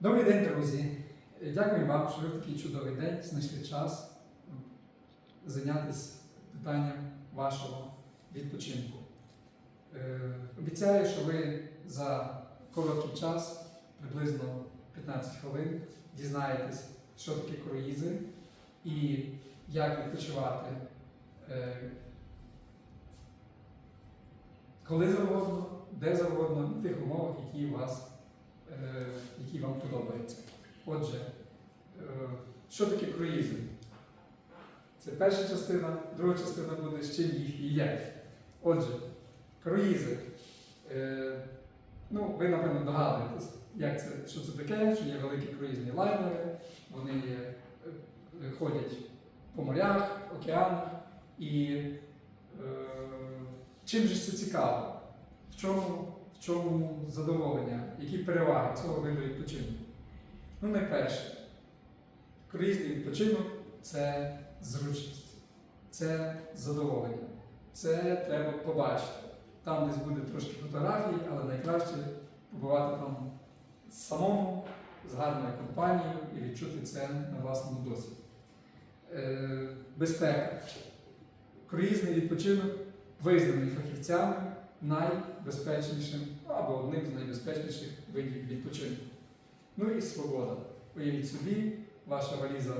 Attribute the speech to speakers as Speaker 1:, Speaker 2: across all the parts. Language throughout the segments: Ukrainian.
Speaker 1: Добрий день, друзі. Дякую вам, що ви в такий чудовий день знайшли час зайнятися питанням вашого відпочинку. Е, Обіцяю, що ви за короткий час, приблизно 15 хвилин, дізнаєтесь, що таке круїзи і як відпочивати е, коли завгодно, де завгодно, в тих умовах, які, у вас, які вам подобаються. Отже, е, що таке круїзи? Це перша частина, друга частина буде з чим їх і як. Отже, круїзи. Е, ну, ви, напевно, догадуєтесь, як це, що це таке, що є великі круїзні лайнери, вони є, е, ходять по морях, океанах. І е, чим же це цікаво? В чому, в чому задоволення, які переваги цього виду відпочинку? Ну, найперше, круїзний відпочинок це зручність, це задоволення. Це треба побачити. Там десь буде трошки фотографій, але найкраще побувати там самому, з гарною компанією і відчути це на власному досвіді. Е, безпека. Круїзний відпочинок визнаний фахівцями найбезпечнішим або одним з найбезпечніших видів відпочинку. Ну і свобода. Уявіть собі, ваша валіза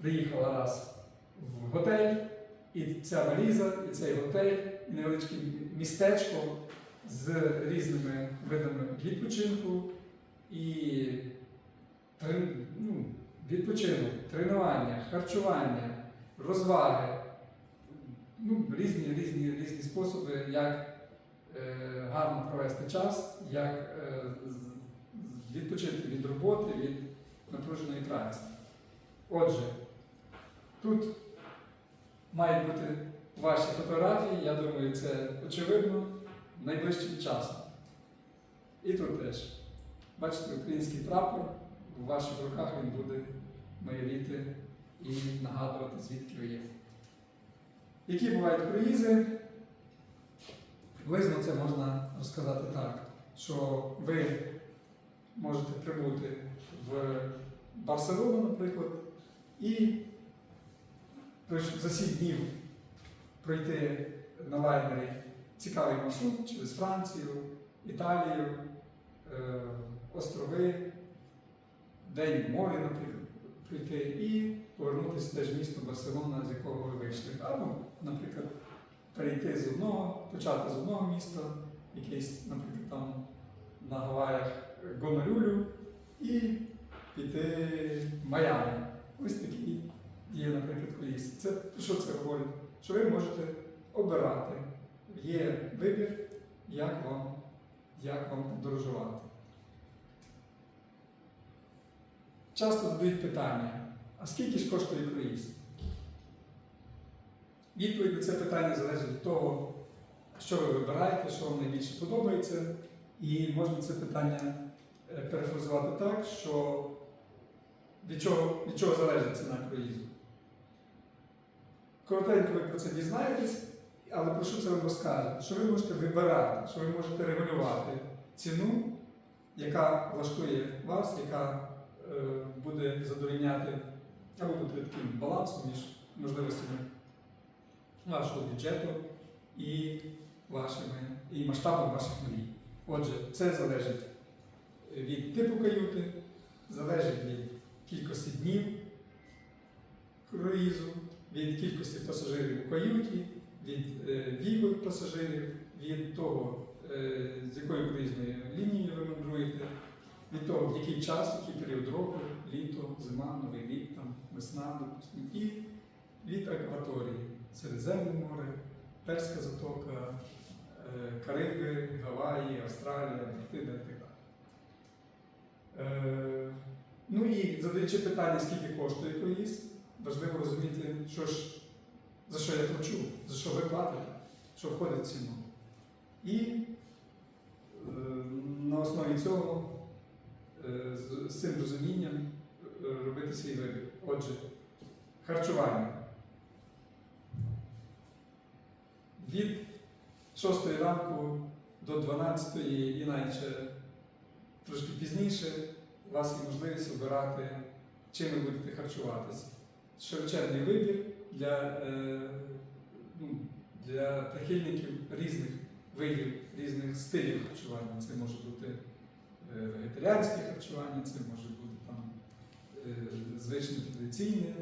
Speaker 1: приїхала раз в готель, і ця валіза, і цей готель, і невеличке містечко з різними видами відпочинку і ну, відпочинок, тренування, харчування, розваги, ну, різні, різні, різні способи, як гарно провести час, як е, відпочити від роботи, від напруженої праці. Отже, тут мають бути ваші фотографії, я думаю, це очевидно найближчим часом. І тут теж. Бачите, український прапор, у ваших руках він буде майоріти і нагадувати, звідки ви є. Які бувають круїзи? Приблизно це можна розказати так, що ви можете прибути в Барселону, наприклад, і за 7 днів пройти на лайнері цікавий маршрут через Францію, Італію, е, острови, день морі, наприклад, прийти і повернутися в місто Барселона, з якого ви вийшли. Або, наприклад, перейти з одного, почати з одного міста, якийсь, наприклад, там на Гаваях Гонолюлю, і піти в Майами. Ось такий є, наприклад, коліс. Це що це говорить? Що ви можете обирати. Є вибір, як вам, як вам подорожувати. Часто задають питання, а скільки ж коштує круїз? Відповідь на це питання залежить від того, що ви вибираєте, що вам найбільше подобається. І можна це питання е, перефразувати так, що від чого, від чого залежить ціна круїзу. Коротенько ви про це дізнаєтесь, але про що це вам розкаже? Що ви можете вибирати, що ви можете регулювати ціну, яка влаштує вас, яка е, буде задовольняти або буде таким балансом між можливостями вашого бюджету і, вашими, і масштабом ваших мрій. Отже, це залежить від типу каюти, залежить від кількості днів круїзу, від кількості пасажирів у каюті, від е, віку пасажирів, від того, е, з якою круїзною лінією ви мандруєте, від того, в який час, який період року, літо, зима, новий рік, там, весна, допустимо, і від акваторії Середземне море, Перська затока, е, Кариби, Гаваї, Австралія, Антарктида і так далі. Е, Ну і задаючи питання, скільки коштує круїз, важливо розуміти, що ж, за що я плачу, за що ви платите, що входить в ціну. І е, на основі цього е, з, з цим розумінням е, робити свій вибір. Отже, харчування. Від 6 ранку до 12 і навіть трошки пізніше у вас є можливість обирати, чим ви будете харчуватися. Широченний вибір для, е, ну, для прихильників різних видів, різних стилів харчування. Це може бути е, вегетаріанське харчування, це може бути там е, звичне традиційне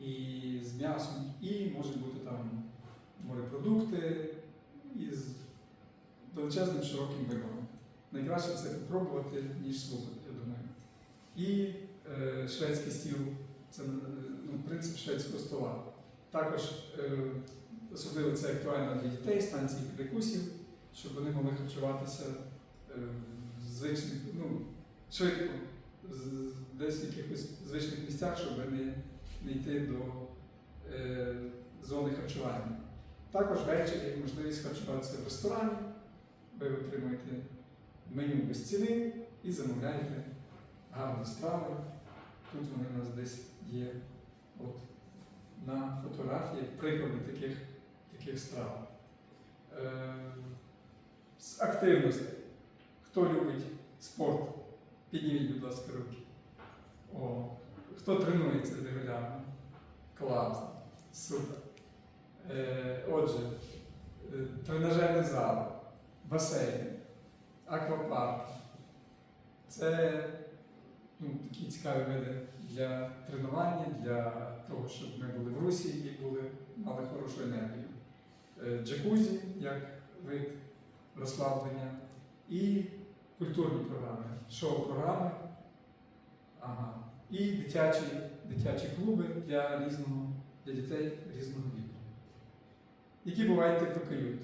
Speaker 1: і з м'ясом, і може бути там морепродукти із величезним широким вибором. Найкраще це спробувати, ніж слухати, я думаю. І е, шведський стіл це е, ну, принцип шведського стола. Також е, особливо це актуально для дітей, станції перекусів, щоб вони могли харчуватися е, в звичних, ну, швидко, десь в якихось звичних місцях, щоб не, не йти до е, зони харчування. Також ввечері є можливість харчуватися в ресторані, ви отримуєте меню без ціни і замовляєте гарні страви. Тут вони у нас десь є от, на фотографії приклади таких, таких страв. Е, з активностей. Хто любить спорт? Підніміть, будь ласка, руки. О, хто тренується регулярно? Класно, супер. Е, отже, е, тренажерний зал, басейн, аквапарк. Це ну, такі цікаві види для тренування, для того, щоб ми були в русі і були, мали хорошу енергію. Е, Джакузі як вид розслаблення і культурні програми, шоу-програми, ага. і дитячі, дитячі клуби для різного, для дітей різного віку. Які бувають типи кают?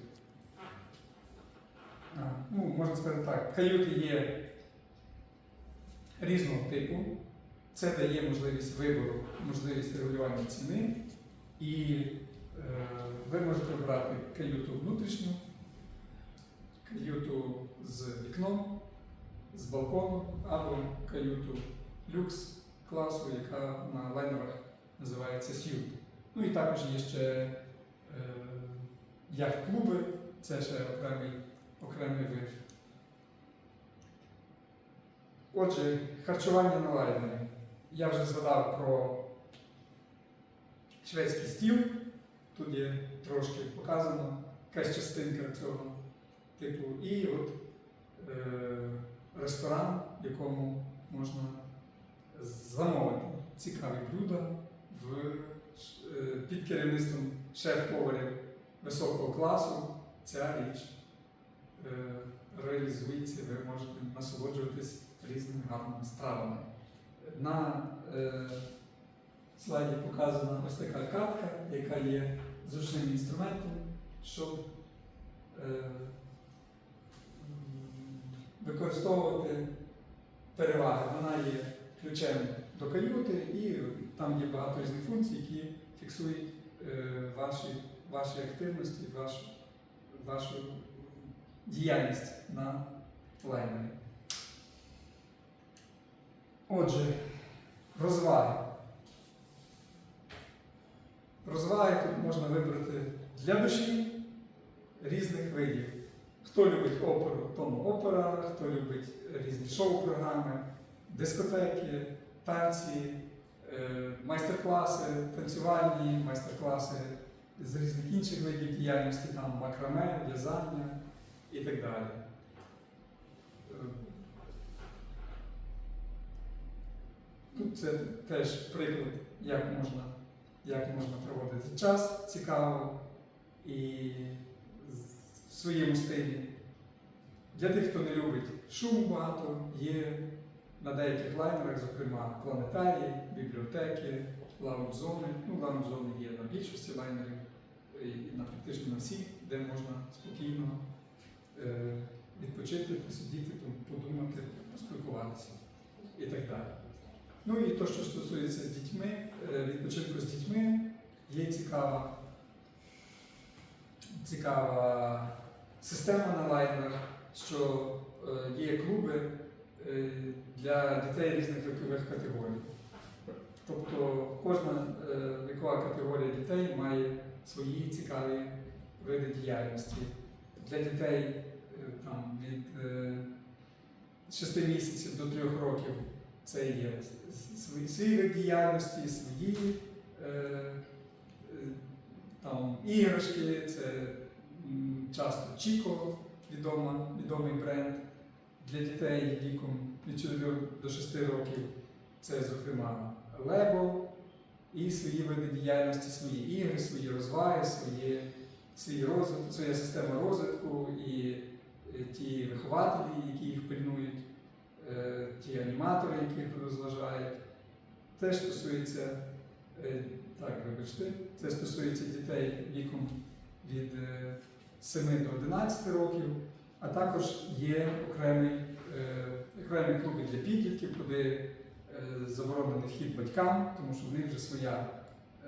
Speaker 1: Ну, можна сказати так, каюти є різного типу. Це дає можливість вибору, можливість регулювання ціни. І е, ви можете обрати каюту внутрішню, каюту з вікном, з балконом, або каюту люкс класу, яка на лайнерах називається сют. Ну і також є ще е, яхт-клуби, це ще окремий, окремий вид. Отже, харчування на лайнері. Я вже згадав про шведський стіл. Тут є трошки показано якась частинка цього типу. І от е, ресторан, в якому можна замовити цікаві блюда в, е, під керівництвом шеф-поварів високого класу. Ця річ е, реалізується, ви можете насолоджуватись різними гарними стравами. На е, слайді показана ось така картка, яка є зручним інструментом, щоб е, використовувати переваги. Вона є ключем до каюти і там є багато різних функцій, які фіксують е, ваші, ваші активності, ваш, вашу діяльність на лайнері. Отже, розваги. Розваги тут можна вибрати для душі різних видів. Хто любить оперу, тому опера, хто любить різні шоу-програми, дискотеки, танці, е, майстер-класи, танцювальні майстер-класи з різних інших видів діяльності, там макраме, в'язання і так далі. Тут це теж приклад, як можна, як можна проводити час цікаво і в своєму стилі. Для тих, хто не любить шуму багато, є на деяких лайнерах, зокрема, планетарії, бібліотеки, лаунж-зони. Ну, лаунж-зони є на більшості лайнерів і на практично на всіх, де можна спокійно е, відпочити, посидіти, подумати, поспілкуватися і так далі. Ну і то, що стосується з дітьми, е, відпочинку з дітьми, є цікава, цікава система на лайнерах, що е, є клуби е, для дітей різних вікових категорій. Тобто кожна е, вікова категорія дітей має свої цікаві види діяльності. Для дітей е, там, від е, 6 місяців до 3 років це є свої, свій вид діяльності, свої е, е, там, іграшки, це часто Чіко, відома, відомий бренд для дітей віком від 4 до 6 років. Це, зокрема, Лего і свої види діяльності, свої ігри, свої розваги, свої, свій розвиток, своя система розвитку і е, ті вихователі, які їх пильнують, е, ті аніматори, які їх розважають. Теж стосується, е, так, вибачте, це стосується дітей віком від е, 7 до 11 років, а також є окремий, е, окремі клуби для підлітків, куди е, заборонений вхід батькам, тому що в них вже своя,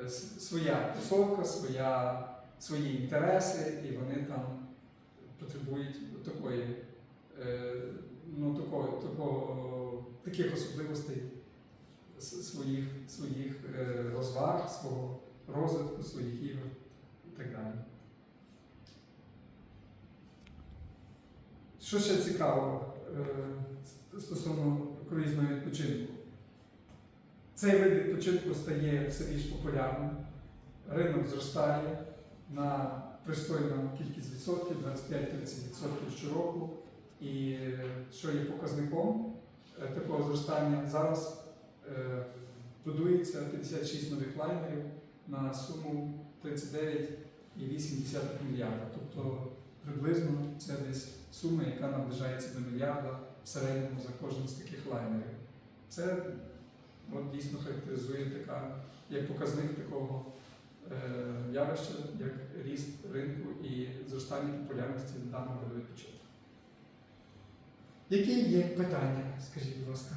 Speaker 1: е, своя тусовка, своя, свої інтереси, і вони там потребують такої, е, ну, такого, такого, таких особливостей своїх, своїх е, розваг, свого розвитку, своїх ігор і так далі. Що ще цікавого е, стосовно круїзного відпочинку? Цей вид відпочинку стає все більш популярним, ринок зростає на пристойну кількість відсотків, 25-30% щороку. І е, що є показником е, такого зростання, зараз е, будується 56 нових лайнерів на суму 39,8 мільярда. Тобто приблизно це десь сума, яка наближається до мільярда в середньому за кожен з таких лайнерів. Це от, дійсно характеризує така, як показник такого е, явища, як ріст ринку і зростання популярності даного виду відпочинку. Які є питання, скажіть, будь ласка?